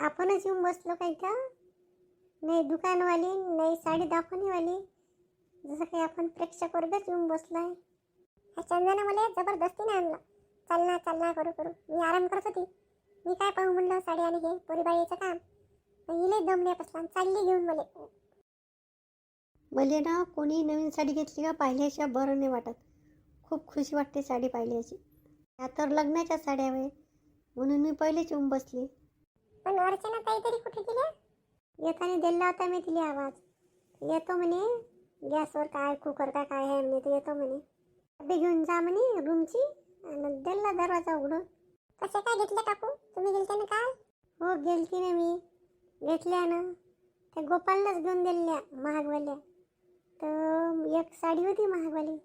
आपणच येऊन बसलो का नाही दुकानवाली नाही साडी दाखवणीवाली. जसं काही आपण प्रेक्षक वर्गच येऊन आहे ह्या चंदनं मला जबरदस्तीने आणलं. चल ना चल ना करू करू. मी आराम करत होती. मी काय पाहू म्हणलं साडी आणि हे पोरीबाईचं काम. इले दमले बसला. चालली घेऊन मला. मले ना कोणी नवीन साडी घेतली का पाहिल्याशिवाय बरं नाही वाटत. खूप खुशी वाटते साडी पाहिल्याची. त्या तर लग्नाच्या साड्या आहे. म्हणून मी पहिलेच येऊन बसली. पण अर्चना काहीतरी कुठे गेल्या? येताना दिला होता मी तिला आवाज. येतो म्हणे. गॅसवर काय कुकर का काय आहे म्हणे तर येतो म्हणे. डबे घेऊन जा म्हणे रूमची आणि दिला दरवाजा उघडून. कसे काय घेतले काकू? तुम्ही गेलते ना काल? हो गेलती ना मी. घेतल्या ना. त्या गोपालनंच घेऊन दिल्या महागवाल्या. तर एक साडी होती महागवाली.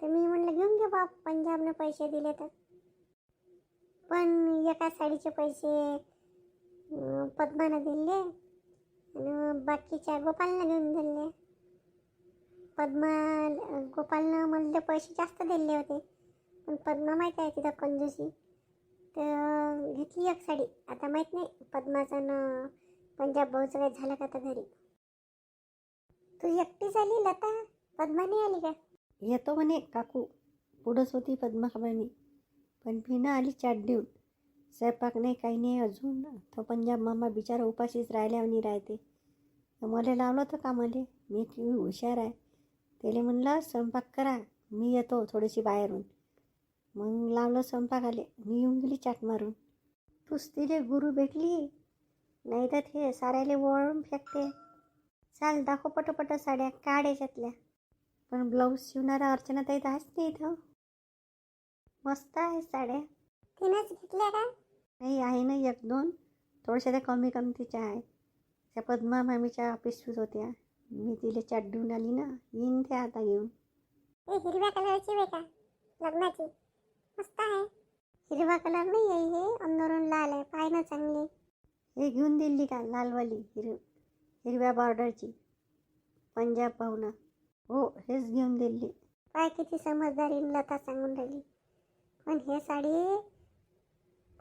तर मी म्हणलं घेऊन घे बाप पंजाबनं पैसे दिले तर. पण एका साडीचे पैसे पद्मानं दिले आणि बाकीच्या गोपालनं घेऊन दिले पद्मा गोपालनं मला पैसे जास्त दिले होते. पण पद्मा माहीत आहे तिथं कंजूसी तर घेतली एक साडी. आता माहीत नाही पद्माचं पंजाब भाऊचं काही झालं का तर घरी. तू एकटी झाली लता? पद्मा नाही आली का? येतो म्हणे काकू. पुढंच होती पद्माबाई पण मी ना आली चाट देऊन. स्वयंपाक नाही काही नाही अजून. तो पंजाब मामा बिचारा उपाशीच राहिल्यावानी राहते. तर मला लावलं होतं कामाले. मी की हुशार आहे. त्याला म्हणलं स्वयंपाक करा. मी येतो थोडीशी बाहेरून. मग लावलं स्वयंपाक आले मी येऊन गेली चाट मारून. तूच तिले गुरु भेटली. नाही तर हे साऱ्याले वळून फेकते. चाल दाखव पटोपट साड्या काढ याच्यातल्या पण ब्लाऊज शिवणारा अर्चना ताई तर आहेच नाही इथं. मस्त आहे साड्या. तिनंच घेतल्या का? नाही आहे ना एक दोन. थोड्याशा त्या कमी किमतीच्या आहे त्या पद्मा मामीच्या पिशवीत होत्या. मी तिला चाट देऊन आली ना. येईन त्या आता घेऊन. हिरव्या कलरची का? लग्नाची. मस्त आहे. हिरवा कलर नाही आहे हे. अंदरून लाल आहे. पाय ना चांगली. हे घेऊन दिली का? लालवाली हिरव. हिरव्या बॉर्डरची पंजाब पाहुणा हो हेच घेऊन दिली. काय किती समजदारी लता सांगून राहिली. पण हे साडी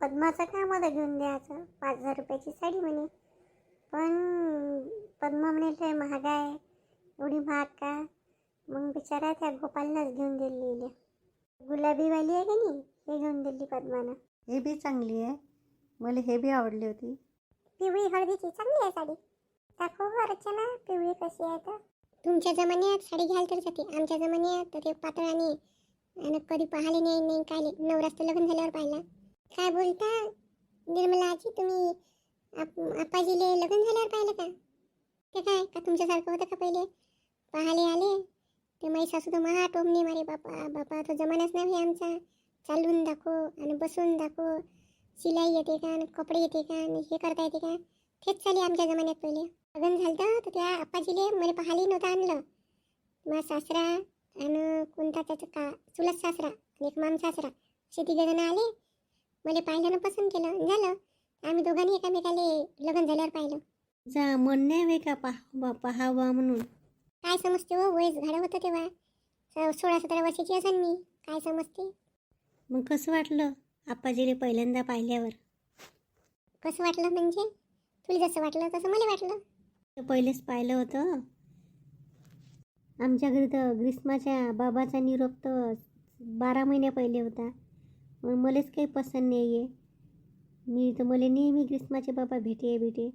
पद्माचं काय मला घेऊन द्यायचं. पाच हजार रुपयाची साडी म्हणे. पण पद्मा म्हणे लय महाग आहे. एवढी महाग का? मग बिचारा त्या गोपाललाच घेऊन दिली गुलाबीवाली आहे का नाही? हे घेऊन दिली पद्मानं. हे बी चांगली आहे. मला हे बी आवडली होती. पिवळी हळदीची चांगली आहे साडी. दाखव अर्चना पिवळी कशी आहे तर. तुमच्या जमान्यात साडी घ्याल तर जाते. आमच्या जमान्यात तर ते पातळ आणि कधी पाहिले नाही नाही काय नाही. नवराच तर लग्न झाल्यावर पाहिला. काय बोलता? निर्मलाची तुम्ही आप आपाजीले लग्न झाल्यावर पाहिलं का? ते काय का तुमच्यासारखं होतं का पहिले? पाहाले आले? ते माई सासू तर महा टोमणे मारे बापा बापा तो जमानाच नाही आमचा. चालून दाखव आणि बसून दाखव. शिलाई येते का आणि कपडे येते का आणि हे करता येते का? तेच चाले आमच्या जमान्यात पहिले. लग्न झालं तर त्या आप्पाजीले मला पाहायला नव्हतं आणलं. मा सासरा आणि कोणता त्याचं का चुलत सासरा आणि एक माम सासरा असे तिघे जण आले. मला पाहिलं पसंत केलं. झालं. आम्ही दोघांनी एकामेकाले लग्न झाल्यावर पाहिलं. जा मन नाही वे का पाहा पाहावा म्हणून? काय समजते हो? वयस झाडं होतं तेव्हा स- सोळा सतरा वर्षाची असेल मी. काय समजते? मग कसं वाटलं आप्पाजीले पहिल्यांदा पाहिल्यावर? कसं वाटलं म्हणजे? तुला जसं वाटलं तसं मला वाटलं. तर पहिलेच पाहिलं होतं. आमच्या घरी तर ग्रीष्माच्या बाबाचा निरोप तर बारा महिन्या पहिले होता. मग मलाच काही पसंत नाही आहे मी तर मला नेहमी ग्रीष्माचे बाबा भेटे भेटे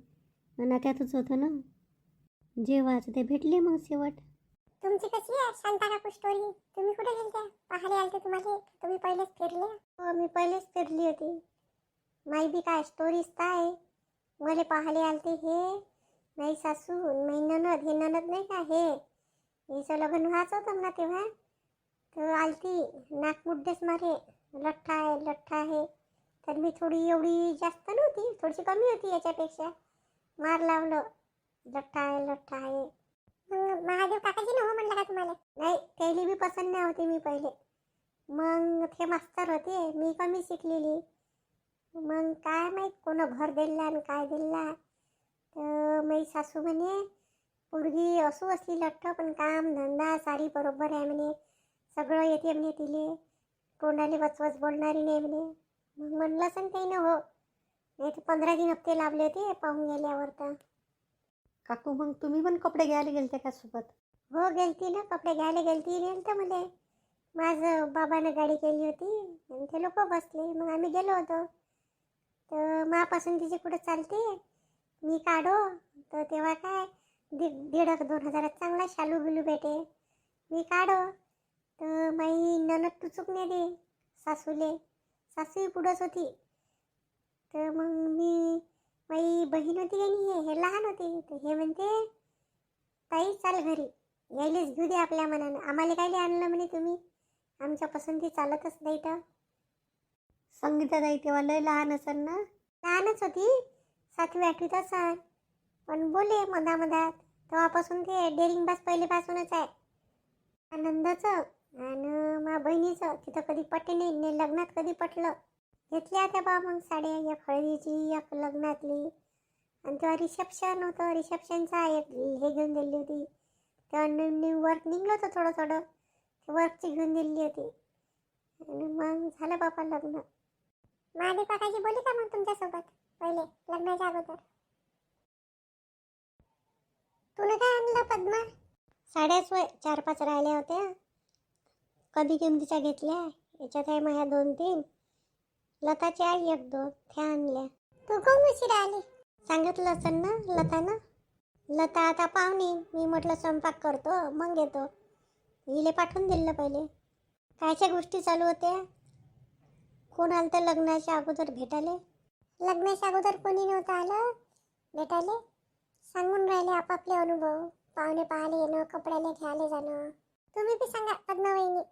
आणि त्यातच होतं ना. जेव्हाच ते भेटले मग शेवट. तुमची कशी आहे शांता काकू स्टोरी तुम्ही कुठे गेलते पाहायला आलते तुम्हाला तुम्ही पहिलेच फिरले? हो मी पहिलेच फिरली होती. माई बी काय स्टोरीज काय मला पाहायला आलते हे. नाही सासू नाही ननद हे ननद नाही का हे? हिचं लग्न व्हायचं होतं ना तेव्हा? तर आलती. नाकमुड्डेच मारे. लठ्ठा आहे लठ्ठा आहे. तर मी थोडी एवढी जास्त नव्हती थोडीशी कमी होती याच्यापेक्षा. मार लावलं. लठ्ठा आहे लठ्ठा आहे. मग महादेव काकाजी ना हो म्हणलं का तुम्हाला? नाही त्याला बी पसंत नाही होती मी पहिले. मग ते मास्तर होते मी कमी शिकलेली. मग काय माहीत कोणं भर दिला आणि काय दिला. तर मी सासू म्हणे पोरगी असू असली लठ्ठ पण काम धंदा सारी बरोबर आहे म्हणे. सगळं येते म्हणे तिले. तोंडाले वचवच बोलणारी नाही म्हणे मग म्हणलं असं काही ना हो. नाही तर पंधरा दिन हप्ते लाभले होते पाहून गेल्यावर तर. काकू मग तुम्ही पण कपडे घ्यायला गेलते का सोबत? हो गेलती ना. कपडे घ्यायला गेलती. नेलतं मले माझं बाबानं गाडी केली होती. आणि ते लोक बसले. मग आम्ही गेलो होतो. तर मापासून तिचे कुठं चालते. मी काढो. तर तेव्हा काय? दीड दीड दोन हजारात चांगला शालू बिलू भेटे. मी काढो. तर माई ननद टुचूक नाही दे सासूले. सासूही पुढंच होती. तर मग मी माई बहीण होती का नाही? हे लहान होते. तर हे म्हणते ताई चाल घरी. यायलेच घेऊ दे आपल्या मनानं. आम्हाला काय आणलं म्हणे तुम्ही? आमच्या पसंती चालतच नाही तर. संगीताताई तेव्हा लय लहान असेल ना? लहानच होती. सातवी आठवीत असाल पण बोले मधामधात. तेव्हापासून ते डेअरिंग बास पहिलेपासूनच आहे. आनंदाचं आणि मा बहिणीचं तिथं कधी पटले नाही ने लग्नात कधी पटलं. घेतल्या त्या बा मग साड्या एक हळदीची एक लग्नातली. आणि तेव्हा रिसेप्शन होतं रिसेप्शनचा एक हे घेऊन दिली होती. तेव्हा न्यू न्यू वर्क निघलं होतं थोडं थोडं. ते वर्कची घेऊन दिली होती. आणि मग झालं बापा लग्न. माझी काकाची बोली का मग तुमच्यासोबत? पहिले लग्नाच्या अगोदर. तुला काय आणलं पद्मा? साड्याच वय चार पाच राहिल्या होत्या. कधी किमतीच्या घेतल्या? याच्यात आहे माझ्या दोन तीन. लताची आई एक दोन. त्या आणल्या. तू कोण उशिरा आली? सांगितलं असेल ना लतानं? लता आता पाहुणे. मी म्हटलं स्वयंपाक करतो मग येतो. हिले पाठवून दिलं पहिले. कायच्या गोष्टी चालू होत्या? कोण आलं तर लग्नाच्या अगोदर भेटाले लग्नाच्या अगोदर कोणी नव्हतं आलं भेटाले सांगून राहिले आपापले अनुभव. पाहुणे पाहायला येणं कपड्याला घ्यायला जाणं. तुम्ही बी सांगा पद्मावहिनी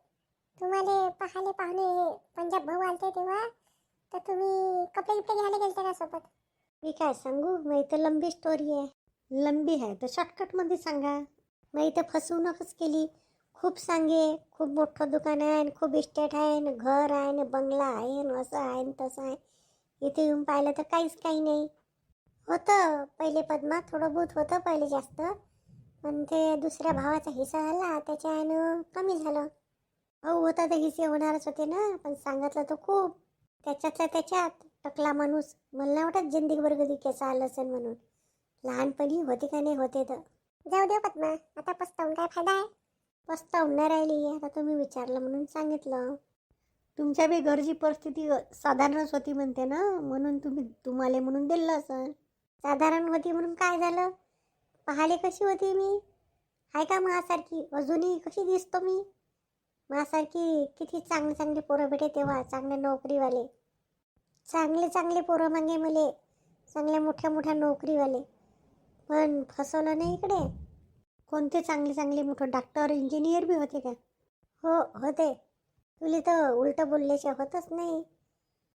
तुम्हाला पाहायला पाहुणे पंजाब भाऊ आलते तेव्हा तर तुम्ही कपडे गिपडे घ्यायला गेलते का सोबत? मी काय सांगू? मग इथं लंबी स्टोरी आहे. लंबी आहे तर शॉर्टकटमध्ये सांगा. मग इथं फसवणूकच केली. खूप सांगे खूप मोठं दुकान आहे आणि खूप इस्टेट आहे आणि घर आहे आणि बंगला आहे आणि असं आहे आणि तसं आहे. इथे येऊन पाहिलं तर काहीच काही नाही. होतं पहिले पद्मा थोडं बहुत होतं पहिले जास्त. पण ते दुसऱ्या भावाचा हिस्सा झाला त्याच्यानं कमी झालं. होता तर हिस्से होणारच होते ना. पण सांगितलं तर खूप. त्याच्यातल्या त्याच्यात टकला माणूस. मला नाही वाटत जिंदगीभर कधी केसा आलं असेल म्हणून. लहानपणी होते का नाही होते तर. जाऊ दे पद्मा. आता पस्तावून काय फायदा आहे? पस्तावून नाही राहिली. आता तुम्ही विचारलं म्हणून सांगितलं. तुमच्या बी घरची परिस्थिती साधारणच होती म्हणते ना. म्हणून तुम्ही तुम्हाला म्हणून दिलं असं साधारण होती म्हणून काय झालं? पाहाले कशी होती मी? आहे का माझ्यासारखी अजूनही कशी दिसतो मी? माझ्यासारखी किती चांगले चांगले पोरं भेटे तेव्हा चांगले नोकरीवाले. चांगले चांगले पोरं मागे मले चांगल्या मोठ्या मोठ्या नोकरीवाले. पण फसवलं नाही इकडे. कोणते चांगले चांगले मोठं डॉक्टर इंजिनियर बी होते का? हो होते. तुला तर उलटं बोलल्याच्या होतच नाही.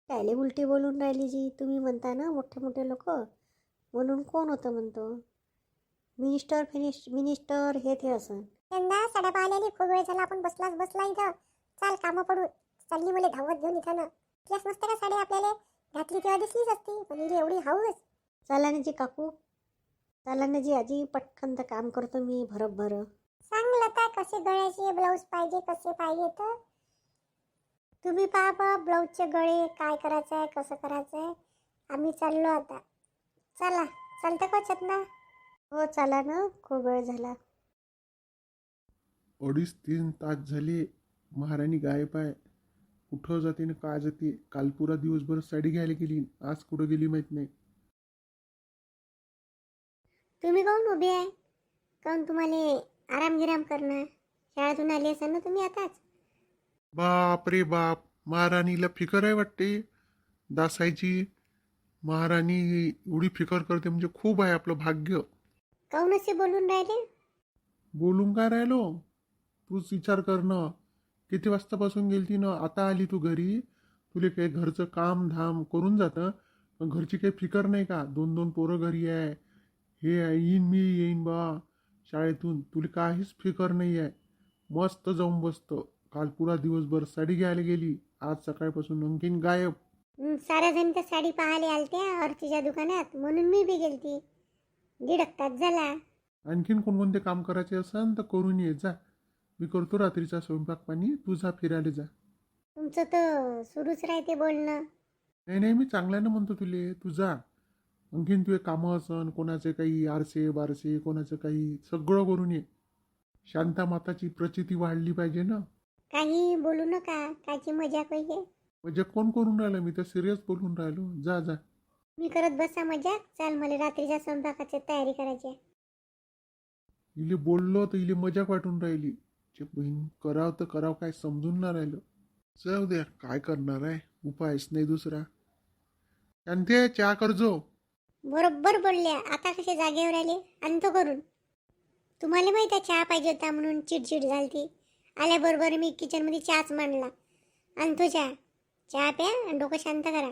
त्याले उलटी बोलून राहिली जी तुम्ही म्हणता ना मोठे मोठे लोक. म्हणून कोण होतं म्हणतो? मिनिस्टर फिनिश मिनिस्टर हे ते असं. यंदा साड्या पाहिलेली खूप वेळ झाला. आपण बसलाच बसला इथं. चाल कामं पडू चालली मला धावत घेऊन इथं ना तिलाच नसते का साडी आपल्याला घातली तेव्हा दिसलीच असती. पण हिला एवढी हाऊस चला ना जी काकू. चला ना जी आजी. पटकन तर काम करतो मी भरभर. सांग लता कसे गळ्याचे ब्लाऊज पाहिजे कसे पाहिजे तर? तुम्ही पहा बा ब्लाऊजचे गळे काय करायचं आहे कसं करायचं आहे आम्ही चाललो आता. चला. चालतं का चंदा हो चला ना. खूप वेळ झाला. अडीच तीन तास झाले महाराणी गायब आहे. कुठं जाते ना का जाते काल पुरा दिवसभर साडी घ्यायला गेली. आज कुठं गेली माहीत नाही. तुम्ही काऊन उभे आहे? काऊन तुम्हाला आराम गिराम करणं शाळेतून आले असाल ना तुम्ही आताच? बाप रे बाप. महाराणीला फिकर आहे वाटते. दासायची महाराणी एवढी फिकर करते म्हणजे खूप आहे आपलं भाग्य. काऊन असे बोलून राहिले? बोलून काय राहिलो? तूच विचार कर ना. किती वाजतापासून गेलती ना? आता आली तू घरी. तुले काही घरचं काम धाम करून जातं. पण घरची काही फिकर नाही का? दोन दोन पोरं घरी आहे. हे आहे, येईन मी येईन बा. शाळेतून. तुला काहीच फिकर नाही आहे. मस्त जाऊन बसतं. काल पुरा दिवसभर साडी घ्यायला गेली. आज सकाळपासून आणखीन गायब. साऱ्या जण तर साडी पाहायला आलत्या अर्चीच्या दुकानात. म्हणून मी बी गेलती. दीड तास झाला. आणखीन कोणकोणते काम करायचे असेल तर करून ये जा. मी करतो रात्रीचा स्वयंपाक पाणी तू जा फिरायला जा. तुमचं तर सुरूच राहते बोलणं. नाही नाही मी चांगल्यानं म्हणतो तुले तू जा. आणखीन तुझे कामं असन कोणाचे काही आरसे बारसे कोणाचं काही सगळं करून ये. शांता माताची प्रचिती वाढली पाहिजे ना. काही बोलू नका काची मजा पाहिजे. म्हणजे कोण करून राहिलं? मी तर सिरियस बोलून राहिलो. जा जा. मी करत बसा मजा चाल मला रात्रीच्या स्वयंपाकाची तयारी करायची आहे. इले बोललो तर इले मजाक वाटून राहिली. जे बहीण कराव तर कराव काय समजून ना राहिलं. जाऊ द्या काय करणार आहे? उपायच नाही दुसरा. शांते चहा करजो बरोबर बोलल्या. आता कसे जागेवर आले? अंत करून. तुम्हाला माहीत आहे चहा पाहिजे होता म्हणून चिडचिड झालती. आल्याबरोबर मी किचनमध्ये चहाच मांडला. आणतो चहा. चहा प्या आणि डोकं शांत करा.